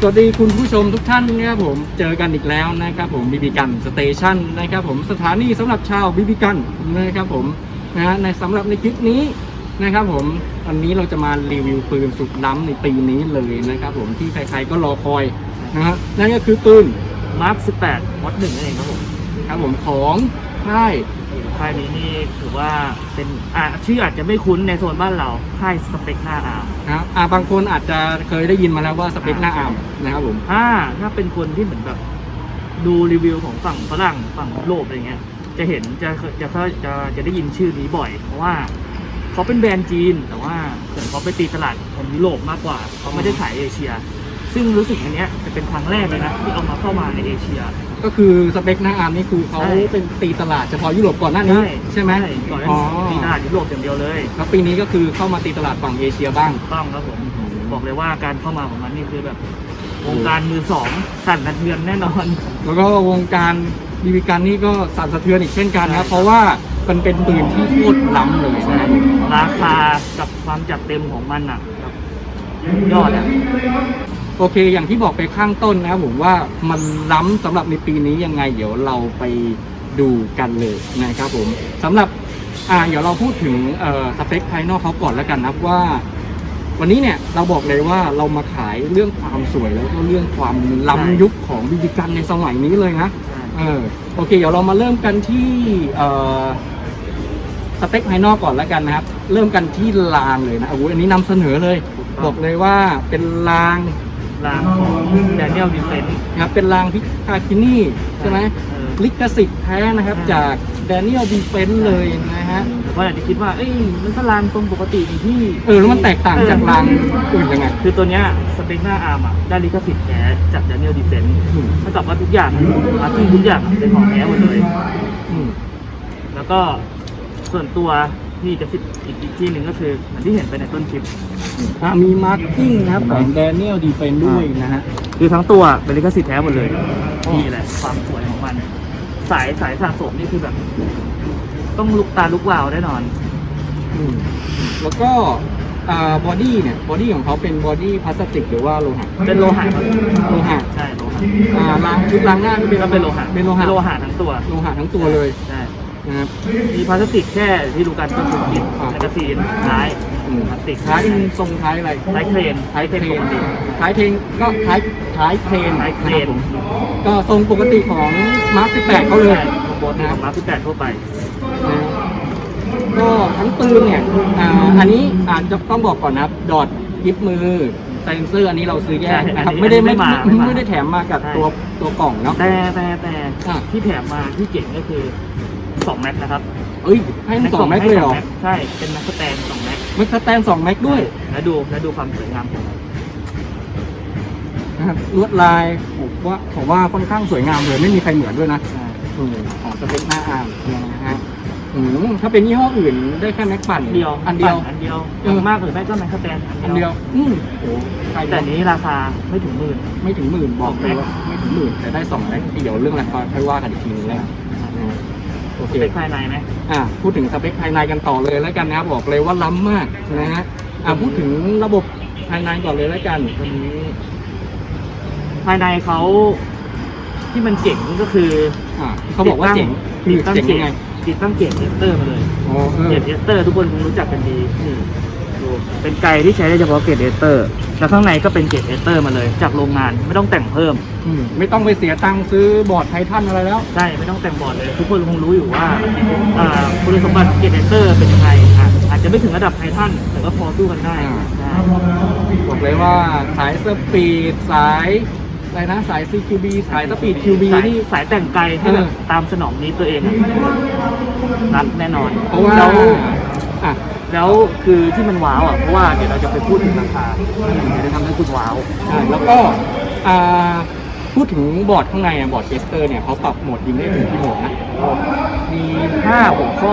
สวัสดีคุณผู้ชมทุกท่านนะครับผมเจอกันอีกแล้วนะครับผมบีบีกันสเตชันนะครับผมสถานีสำหรับชาวบีบีกันนะครับผมนะฮะในสำหรับในคลิปนี้นะครับผมวันนี้เราจะมารีวิวปืนสุดล้ำในปีนี้เลยนะครับผมที่ใครๆก็รอคอยนะฮะนั่นก็คือปืนมาร์ค18มดหนึ่งนั่นเองครับผมครับผมของค่าย ค่ายนี้นี่ถือว่าเป็นอ่าชื่ออาจจะไม่คุ้นในโซนบ้านเราค่ายสเปกหน้าอาร์มนะครับอ่าบางคนอาจจะเคยได้ยินมาแล้วว่าสเปคหน้าอาร์มนะครับผมถ้าถ้าเป็นคนที่เหมือนแบบดูรีวิวของฝั่งฝรั่งฝั่งยุโรปอะไรเงี้ย จะเห็นจะจะจะจะจะได้ยินชื่อนี้บ่อย เพราะว่าเขาเป็นแบรนด์จีน แต่ว่าเหมือนเขาไปตีตลาดของยุโรปมากกว่าเขาไม่ได้ขายเอเชีย ซึ่งรู้สึกอันเนี้ยจะเป็นครั้งแรกเลยนะที่เอามาเข้ามาในเอเชียก็คือสเปคหน้าอาร์มนี่คือเขาใช่ เป็นตีตลาดเฉพาะยุโรปก่อนหน้านี้ใช่ไหมก่อนหน้าอ๋อนี้ตีตลาดยุโรปอย่างเดียวเลยแล้วปีนี้ก็คือเข้ามาตีตลาดฝั่งเอเชียบ้าง ถูกต้องครับผมบอกเลยว่าการเข้ามาของมันนี่คือแบบวงการมือสองสั่นสะเทือนแน่นอน แล้วก็วงการบีบีกันนี่ก็สั่นสะเทือนอีกเช่นกันนะครับใช่เพราะว่ามันเป็นปืนที่โคตรล้ำเลยนะครับราคากับความจัดเต็มของมันอะแบบยอดอะ โอเค อย่างที่บอกไปข้างต้นนะครับผมว่ามันล้ำสำหรับในปีนี้ยังไง เดี๋ยวเราไปดูกันเลยนะครับผมสำหรับอ่าเดี๋ยวเราพูดถึงเอ่อสเปคภายนอกเขาก่อนแล้วกันนะครับว่า วันนี้เนี่ยเราบอกเลยว่าเรามาขายเรื่องความสวยแล้วก็เรื่องความล้ำยุคของบีบีกันในสมัยนี้เลยนะเออโอเค เดี๋ยวเรามาเริ่มกันที่เอ่อสเปคภายนอกก่อนแล้วกันนะครับ เริ่มกันที่รางเลยนะโอ้โหอันนี้นำเสนอเลย บอกเลยว่าเป็นราง รางของแดเนียลดิเฟนนะครับเป็นรางพิคาคินี่ใช่ไหมลิขสิทธิ์แท้นะครับใช่จากแดเนียลดีเฟนเลยนะฮะ แต่ว่าอาจจะคิดว่า เอ้ย มันก็รางตรงปกตินี่ที่เออแล้วมันแตกต่างจากรางอื่นยังไงคือตัวเนี้ยสเปกหน้าอาร์มอะ ได้ลิขสิทธิ์แท้จากแดเนียลดิเฟนอืมเท่ากับว่าทุกอย่างมาที่ทุกอย่างเป็นของแท้หมดเลย อืม แล้วก็ส่วนตัวที่จะฟิตอีกอีกที่หนึ่งก็คือเหมือนที่เห็นไปในต้นคลิป อะมีมาร์กิ้งนะครับของแดเนียลดีเฟนด้วยนะฮะคือทั้งตัวเป็นลิขสิทธิ์แท้หมดเลยนี่แหละความสวยของมัน สายสายสะสมนี่คือแบบ ต้องลุกตาลุกวาวแน่นอนอืมแล้วก็อ่าบอดี้เนี่ยบอดี้ของเขาเป็นบอดี้พลาสติกหรือว่าโลหะเป็นโลหะครับโลหะใช่โลหะอ่าล้างชุดล้างหน้าก็เป็นก็เป็นโลหะเป็นโลหะโลหะทั้งตัวโลหะทั้งตัวเลยใช่ นะครับ มีพลาสติกแค่ที่ดูกันก็คือปิดอ่าแมกกาซีนท้ายอืม พลาสติกท้ายเป็นทรงท้ายอะไรท้ายเครนท้ายเครปนกติท้ายเทนก็ท้ายท้ายเครนท้ายเครนนะครับผมก็ทรงปกติของมาร์ค18เขาเลยใช่บนของมาร์คแปดทั่วไปนะก็ทั้งปืนเนี่ยอ่าอันนี้อาจจะต้องบอกก่อนนะครับ ดอดยิบมือไซเลนเซอร์อันนี้เราซื้อแยกนะครับไม่ได้ไม่ไม่ไม่ได้แถมมากับตัวตัวกล่องเนาะ แต่แต่แต่อะ ที่แถมมาที่เจ๋งก็คือ 2แม็กนะครับเอ้ยให้มันสองแม็กเลยเหรอให้สงใช่ เป็นแม็กสแตนสองแม็กแม็กสแตนสองแม็กด้วยแล้วดูแล้วดูความสวยงามของมันนะครับลวดลายผมว่าผมว่าค่อนข้างสวยงามเลยไม่มีใครเหมือนด้วยนะใช่อืมของสเปคหน้าอาร์มนะฮะอืมถ้าเป็นยี่ห้ออื่นได้แค่แม็กปั่นเดียวอันเดียว ปั่อันเดียวเออมากหรือไม่ก็แม็กสแตนอันเดียวอืมโอ้ใครแต่แต่นี้ราคาไม่ถึงหมื่น ไม่ถึงหมื่นบอกเลยสองแม็กว่าไม่ถึงหมื่นแต่ได้สองแม็กเดี๋ยวเรื่องราคาค่อยว่ากันอีกทีนึงแล้วกันนะฮะ โอเคเป็นภายในไหมอะพูดถึงสเปคภายในกันต่อเลยแล้วกันนะครับบอกเลยว่าล้ำมากนะฮะอะพูดถึงระบบภายในก่อนเลยแล้วกันวันนี้ ภายในเขาที่มันเจ๋งก็คืออะเขาบอกว่าเจ๋งคืติอดตั้งเจ๋งเกยังไงติดตั้งเกจเอสเตอร์มาเลยอ๋อเออเกจเอสเตอร์ทุกคนคงรู้จักกันดีนี่ ดูเป็นไกลที่ใช้ได้เฉพาะเกจเอสเตอร์แล้วข้างในก็เป็นเกจเอสเตอร์มาเลย จากโรงงานไม่ต้องแต่งเพิ่ม อืมไม่ต้องไปเสียตังค์ซื้อบอร์ดไททันอะไรแล้ว ใช่ ไม่ต้องแต่งบอร์ดเลย ทุกคนคงรู้อยู่ว่าอ่าคุณสมบัติเกจเตอร์เป็นยังไงอะอาจจะไม่ถึงระดับไททันแต่ก็พอสู้กันได้อ่า ใช่บอกเลยว่าสายสปีดสายอะไรนะสาย CQB สายสปีด QB สายนี่ สายแต่งไกลให้แบบเออ ตามสนองนี้ตัวเองอะนัดแน่นอนเพราะว่าแล้ว อะ แล้วคือที่มันว้าวอะเพราะว่าเดี๋ยวเราจะไปพูดถึงราคาที่จะทำให้คุณว้าวใช่แล้วก็อ่าพูดถึงบอร์ดข้างในอะบอร์ดเกสเตอร์เนี่ยเขาปรับโหมดยิงได้ถึงกี่โหมดนะมีห้าหัวข้อ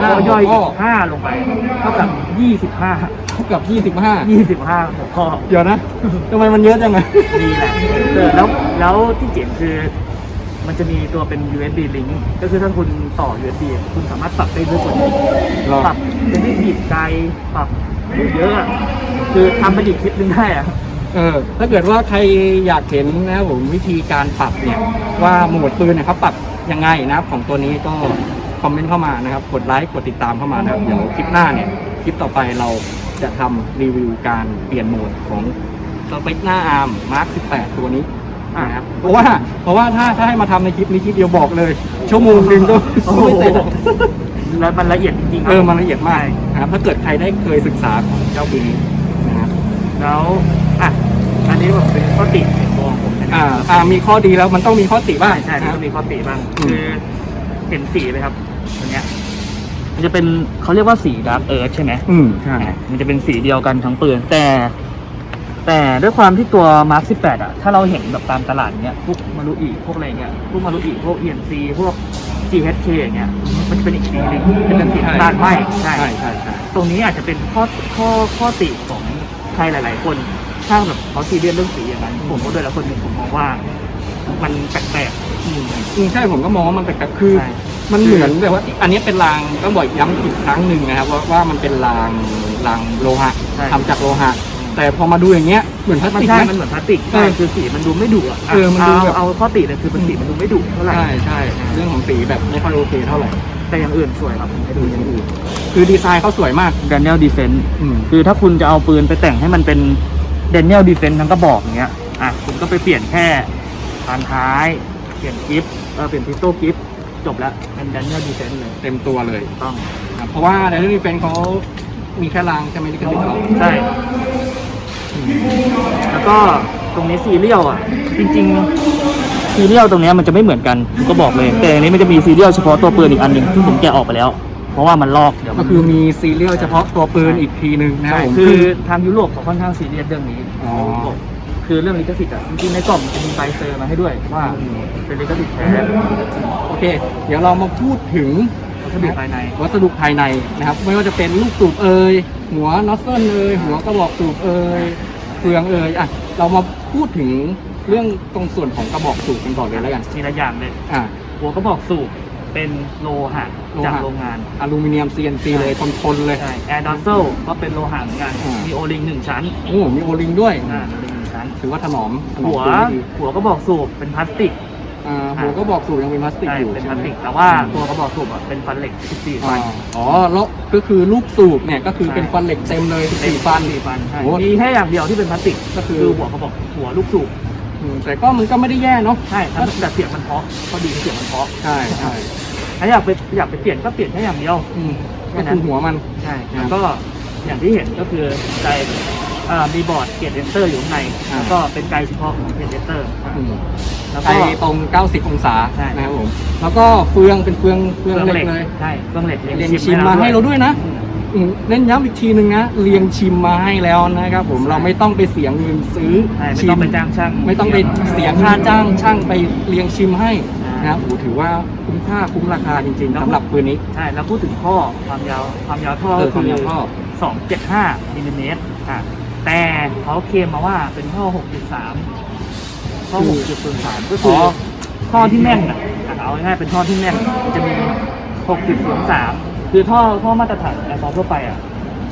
ห้าแล้วย่อยหัวข้ออีกห้าลงไป เท่ากับยี่สิบห้าเท่ากับ25ยี่สิบห้าหัวข้อเดี๋ยวนะทำไมมันเยอะจังไงดีแหละเออแล้วแล้วที่เจ๋งคือ มันจะมีตัวเป็น USB link ก็คือถ้าคุณต่อ USB อะคุณสามารถปรับได้ด้วยตัวนี้หรอ ปรับเป็นที่บีบไกลปรับเยอะอะคือทำเป็นอีกคลิปหนึงได้อะเออถ้าเกิดว่าใครอยากเห็นนะครับผมวิธีการปรับเนี่ย ว่าโหมดปืนเนี่ยเขาปรับยังไงนะครับ ของตัวนี้ก็คอมเมนต์เข้ามานะครับ กดไลค์กดติดตามเข้ามานะครับเดี๋ยวคลิปหน้าเนี่ยคลิปต่อไปเราจะทำรีวิวการเปลี่ยนโหมดของสเปคหน้าอาร์มมาร์ค18 ตัวนี้ นะครับเพราะว่าเพราะว่าถ้าถ้าให้มาทำในคลิปนี้คลิปเดียวบอกเลย ชั่วโมงหนึ่งก็โอ้โหไม่เสร็จอะแล้วมันละเอียดจริงๆคเอรับอมันละเอียดมากนะครับถ้าเกิดใครได้เคยศึกษาของเจ้าปีนี้นะครับ แล้วอะอันนี้แบบเป็นข้อติในตัวของผมนะคอ่ารับอ่ามีข้อดีแล้วมันต้องมีข้อติบ้างใช่ใช่มันนะก็มีข้อติบ้างอืม คือเห็นสีไหมครับตัวเนี้ยมันจะเป็นเขาเรียกว่าสีดาร์กเอิร์ธใช่ไหมอืมใช่ อะมันจะเป็นสีเดียวกันทั้งปืนแต่ แต่ด้วยความที่ตัวมาร์ค18 อะ ถ้าเราเห็นแบบตามตลาดเนี้ย พวกมารุอีพวกอะไรเงี้ย พวกมารุอีพวก ENC พวก GHK อย่างเงี้ย มันจะเป็นอีกสีหนึงเป็นสีน้ำตาลไหมใช่ ใช่ใช่ใช่ตรงนี้อาจจะเป็นข้อข้อข้อติของใครหลาย ๆ คน ถ้าแบบเขาซีเรียสเรื่องสีอย่างนั้นผมก็ด้วยแล้วคนหนึ่งผมมองว่า มันแปลกๆอืมอืมใช่ผมก็มองว่ามันแปลกๆคือ ใช่ มันเหมือนแบบว่า อันนี้เป็นรางต้องบอกย้ำอีกครั้งหนึ่งนะครับว่าว่ามันเป็นรางรางโลหะใช่ ทำจากโลหะ แต่พอมาดูอย่างเงี้ยเหมือนพลาสมันติกใช่นะ มันเหมือนพลาสติกเออใช่คือสีมันดูไม่ดุอะเออมันดูแบบ เอาข้อติเลยคือมันสีมันดูไม่ดุเท่าไหร่ใช่ใช่เรื่องของสีแบบไม่ค่อยโอเคเท่าไหร่แต่อย่างอื่นสวยครับผมให้ดูอย่างอื่นคือดีไซน์เขาสวยมากแดเนียลดีเฟนต์อืม คือถ้าคุณจะเอาปืนไปแต่งให้มันเป็นแดเนียลดีเฟนต์ทั้งกระบอกอย่างเงี้ยอะคุณก็ไปเปลี่ยนแค่บานท้าย เปลี่ยนกิฟต์เออเปลี่ยนพิสโต้กิฟต์จบแล้วเป็นแดเนียลดีเฟนต์เลยเต็มตัวเลยถูกต้อง ครับเพราะว่าในเรื่องดีเฟนเขามีแค่รางใช่ไหมลิขสิทธิ์เขาใช่ แล้วก็ตรงนี้ซีเรียลอะ จริงๆซีเรียลตรงเนี้ยมันจะไม่เหมือนกันผมก็บอกเลย แต่อันนี้มันจะมีซีเรียลเฉพาะตัวปืนอีกอันหนึ่งที่ผมแกะออกไปแล้ว เพราะว่ามันลอกเดี๋ยวก็มันคือมีซีเรียลเฉพาะตัวปืนอีกทีนึงนะครับใช่ผม คือทางยุโรปเขาค่อนข้างซีเรียสเรื่องนี้อ๋อ คือเรื่องลิขสิทธิ์อะจริงๆในกล่องมันจะมีใบเซอร์มาให้ด้วยว่าเป็นลิขสิทธิ์แท้โอเค เดี๋ยวเรามาพูดถึง วัสดุภายใน วัสดุภายในนะครับ ไม่ว่าจะเป็นลูกสูบเอยหัวน็อตเซิลเอยหัวกระบอกสูบเอย เฟืองเอยอะเรามาพูดถึงเรื่องตรงส่วนของกระบอกสูบกันก่อนเลยแล้วกันมีหลายอย่างเลยอ่าหัวกระบอกสูบเป็นโลหะโลหะ จากโรงงาน อลูมิเนียม CNC เลยทนๆเลย ใช่แอร์ดอสเซลก็เป็นโลหะเหมือนกัน อ่ามี มีโอลิงหนึ่งชั้นโอ้มีโอลิงด้วย อ่าโอลิงหนึ่งชั้น ถือว่าถนอมถนอมหัวปืนได้ดีหัวกระบอกสูบเป็นพลาสติก อ่าหัวกระบอกสูบยังเป็นพลาสติกใช่อยู่เป็นใช่พลาสไหมติก แต่ว่าตัวกระบอกสูบอะเป็นฟันเหล็ก 14อ๋ฟัอนอ๋อแล้วก็คือลูกสูบเนี่ยก็คือเป็นฟันเหล็กเต็มเลย14ฟัน4ฟันใช่โอ้มีแค่อย่างเดียวที่เป็นพลาสติก ก็คือหัวกระบอกหัวลูกสูบอืมแต่ก็มันก็ไม่ได้แย่เนาะใช่แต่แต่เสียงมันเพราะเขาดีเสียงมันเพราะใช่ใช่ถ้าอยากไปอยากไปเปลี่ยนก็เปลี่ยนแค่อย่างเดียวอืมก็คือหัวมันใช่ครับแล้วก็อย่างที่เห็นก็คือไกด์อ่ามีบอร์ดเกียร์เดนเตอร์อยู่ข้างในอ่า แล้วก็เป็นไกด์เฉพาะของเกียร์เดนเตอร์อืมแล้วไปก็ตรง 90 องศาใช่นะครับผมแล้วก็เฟืองเป็นเฟืองเฟืองเหล็กเลยใช่เครื่องเหล็กเรียงชิมมาให้เราด้วยนะอืมเน้นย้ำอีกทีหนึ่งนะเรียงชิมมาให้แล้วนะครับผมเราไม่ต้องไปเสียเงินซื้อใช่ไม่ชิต้องไปจ้างช่าง ไม่ต้องไปเสียค่าจ้างช่างไปเรียงชิมให้นะครับโอ้ถือว่าคุ้มค่าคุ้มราคาจริงๆสำหรับปืนนี้ ใช่แล้วพูดถึงท่อความยาวความยาวท่อเออก็ความยาวท่อ สองเจ็ดห้ามิลลิเมตรอะ แต่เขาเคลมมาว่าเป็นท่อหกจุดสามท่อหกจุดศูนย์สามก็คืออท่อที่แม่นอะอะเอาง่ายๆเป็นท่อที่แม่นจะมีหกจุดศูนย์สามคือท่อท่อมาตรฐานแอร์ซอฟทั่วไปอะ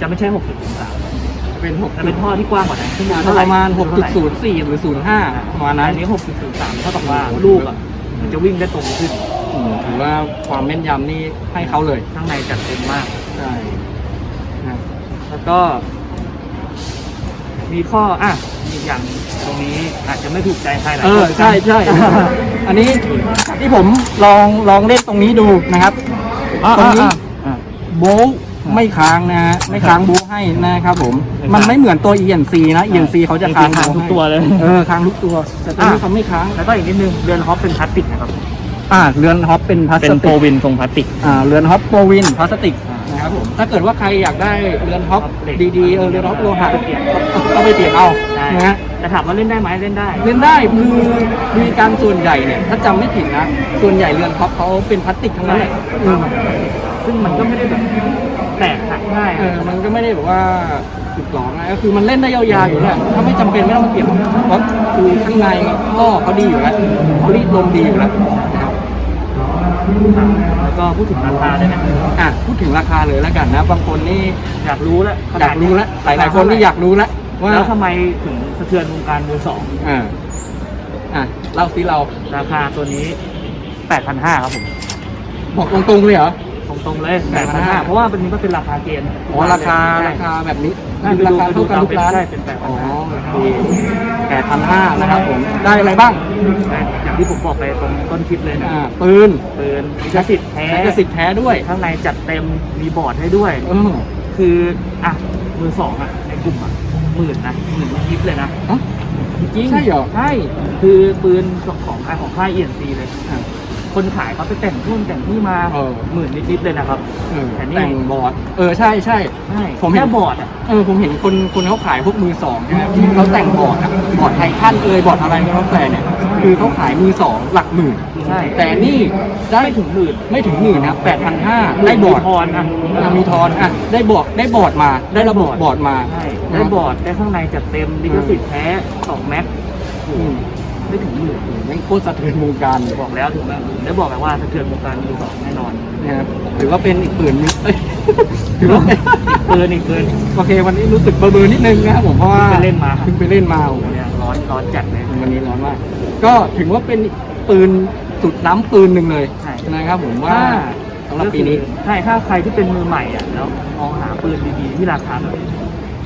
จะไม่ใช่หกจุดศูนย์สามเป็น6จะเป็นท่อที่กว้างกว่านั้นขึ้นมาปเท่าไหระมาณเท่าไห6.04 หรือ 05 ประมาณนั้นอันนี้หกจุดศูนย์สามเท่ากับว่าลูกอะมันจะวิ่งได้ตรงขึ้นอืมถือว่าความแม่นยำนี่ให้เขาเลย ข้างในจัดเต็มมาก ใช่นะครับแล้วก็ มีข้ออะอีกอย่างตรงนี้อาจจะไม่ถูกใจใครหลายเอคอนใช่ใช่ อันนี้ที่ผมลองลองเล่นตรงนี้ดูนะครับอะตรงนี้ อะอะโบะไม่ค้างนะฮะไม่ค้างโบะให้นะครับผม ไม่ค้างมันไม่เหมือนตัว ENC นะ ENC เขาจะค้างค้างโบ๊ะทุกตัวเลย เออค้างทุกตัว แต่ตัวนี้อะเขาไม่ค้าง แล้วก็อีกนิดนึงเรือนฮอปเป็นพลาสติกนะครับ อ่าเรือนฮอปเป็นพลาสเป็นโปติรกวินทรงพลาสติก อ่าเรือนฮอปโปรวินพลาสติกอ่านนะ ครับผมถ้าเกิดว่าใครอยากได้เรือนฮอปเหล็กดีๆเออเรือนฮอปโลหะไปเปลี่ยนก็ไปเปลี่ยนเอาใช่นะฮะแต่ถามว่าเล่นได้ไหมเล่นได้ เล่นได้คือมีการส่วนใหญ่เนี่ยถ้าจำไม่ผิดนะส่วนใหญ่เรือนฮอปเขาเป็นพลาสติกทั้งนั้นแหละอืมซึ่งมันก็ไม่ได้แบบแตกหักง่ายเออมันก็ไม่ได้แบบว่าสุดหลอนนะก็คือมันเล่นได้ยาวๆอยู่แล้วถ้าไม่จำเป็นไม่ต้องมาเปลี่ยนเพราะคือข้างในท่อเขาดีอยู่แล้วเขารีดลมดีอยู่แล้วนะ ครับแล้วก็พูดถึงราคาได้ไหมอะพูดถึงราคาเลยแล้วกันนะบางคนนี่อยากรู้แล้วอยากรู้แล้วหลายๆคนนี่อยากรู้แล้วว่าแล้วทำไมถึงสะเทือนวงการมือสองอ่าอะเล่าสิเราราคาตัวนี้8,500ครับผมบอกตรงๆเลยเหรอตรงๆเลย8,500 8,500เพราะว่าเป็นนี้ก็เป็นราคาเกณฑ์อ๋อราคาใช่ราคาแบบนี้ ใช่คือราคาเท่ากันทุกร้านใช่เป็น8,500อ๋อโอเคแปดพันห้านะครับผมได้อะไรบ้างอย่างที่ผมบอกไปตรงต้นคลิปเลยนะอ่าปืนปืนลิขสิทธิ์แท้แลิขสิทธิ์แท้ด้วยข้างในจัดเต็มมีบอร์ดให้ด้วยเออคืออะมือสองอะในกลุ่มอะหมื่นนะหมื่นยิบเลยนะเอ้าจริงๆใช่เหรอใช่คือปืนของค่ายของค่ายเอ็นซีเลยอ่า คนขายเขาไปแต่งทุ่นแต่งที่มาเออ หมื่นนิดๆเลยนะครับ เออแต่นี่ แต่งบอร์ดเออใช่ใช่ ใช่ผมเห็น แค่บอร์ดอะ เออผมเห็นคนคนเขาขายพวกมือสองใช่ไหมที่เขาแต่งบอร์ดอะบอร์ดไททันเอยบอร์ดอะไรก็แล้วแต่เนี่ยคือเขาขายมือสองหลักหมื่นใช่ แต่นี่ได้ไม่ถึงหมื่นไม่ถึงหมื่นนะแปดพันห้าได้บอร์ดมีทอนอะอะมีทอนอะได้บอร์ดได้บอร์ดมาได้ระบบบอร์ดมา ใช่ได้บอร์ดได้ข้างในจัดเต็มลิขสิทธิ์แท้สองแม็กอืม ไม่ถึงหมื่นไม่งโคตรสะเทือนวงการเลยบอกแล้วถูกไหมได้บอกแล้วว่าสะเทือนวงการมือสองแน่นอนนะครับถือว่าเป็นอีกปืนหนึงเอ้ยถือว่าเป็นเกินอีกเกินโอเควันนี้รู้สึกเบอร์เบอร์นิดนึงนะครับผมเพราะว่าเพิ่งไปเล่นมาเพิ่งไปเล่นมาโอ้โหเนี่ยร้อนร้อนจัดเลยวันนี้ร้อนมาก ก็ถือว่าเป็นปืนสุดล้ำปืนหนึ่งเลยใช่ นะครับผมว่าว่าสำหรับปีนี้ ใช่ถ้าใครที่เป็นมือใหม่อะแล้วมองหาปืนดีๆที่ราคาแบบ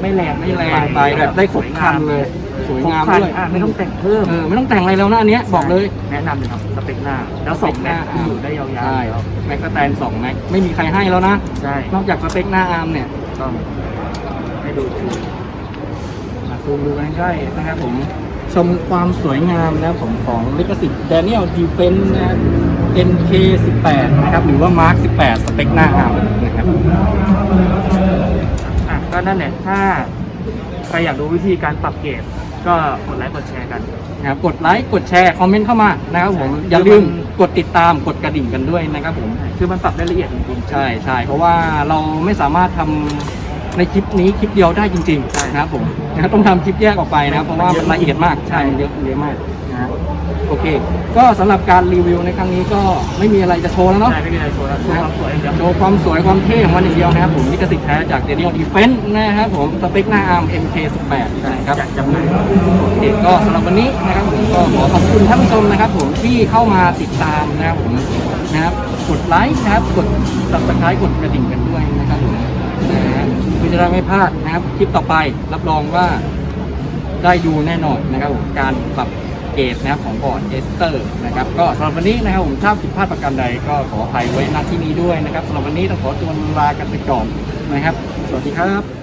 ไม่แรงไม่แรงไปแบบได้ครบครันเลยสวยครบงามครันด้วยอะไม่ต้องแต่งเพิ่มเออไม่ต้องแต่งอะไรแล้วนะอันเนี้ยบอกเลยแนะนำเลยครับสเปคหน้า แล้วสองแม็กที่อยู่ได้ยาวใช่ๆแล้วแม็กกาแตนสองแม็กไม่มีใครให้แล้วนะใช่นอกจากสเปคหน้าอาร์มเนี่ยต้องให้ดูคือมาซูมดูกันใกล้ๆนะครับผมชมความสวยงามนะครับผมของลิขสิทธิ์ Daniel Defense นะครับ NK18 นะครับ หรือว่า Mark 18 สเปคหน้าอาร์มนะครับอะ ก็นั่นแหละถ้าใครอยากดูวิธีการปรับเกรดก็กดไลค์กดแชร์กัน นะครับกดไลค์กดแชร์คอมเมนต์เข้ามานะครับผมใช่อย่าลืมกดติดตามกดกระดิ่งกันด้วยนะครับผม คือมันปรับได้ละเอียดจริงๆ ใช่ใช่เพราะว่าเราไม่สามารถทำในคลิปนี้คลิปเดียวได้จริงใช่ๆนะครับผมนะต้องทำคลิปแยกออกไปนะครับเพราะว่ามันละเอียดมากใช่มันเยอะมันเยอะมาก นะฮะ โอเค ก็สำหรับการรีวิวในครั้งนี้ก็ไม่มีอะไรจะโชว์แล้วเนาะ ใช่ไม่มีอะไรโชว์แล้วโชว์ความสวยอย่างเดียวโชว์ความสวยความเท่ของมันอย่างเดียวนะครับผมลิขสิทธิ์แท้จาก Daniel Defense นะครับผมสเปคหน้า ARM MK18 นะครับจากจำหน่ายโอเคก็สำหรับวันนี้นะครับผมก็ขอขอบคุณท่านผู้ชมนะครับผมที่เข้ามาติดตามนะครับผมนะครับกดไลค์นะครับกด subscribe กดกระดิ่งกันด้วยนะครับผมนะฮะเพื่อจะได้ไม่พลาดนะครับคลิปต่อไปรับรองว่าได้ดูแน่นอนนะครับผมการปรับ เกตนะครับของบอร์ดเอสเตอร์นะครับก็สำหรับวันนี้นะครับผมถ้าผิดพลาดประการใดก็ขออภัยไว้ณที่นี้ด้วยนะครับสำหรับวันนี้ต้องขอตัวลากันไปก่อนนะครับ สวัสดีครับ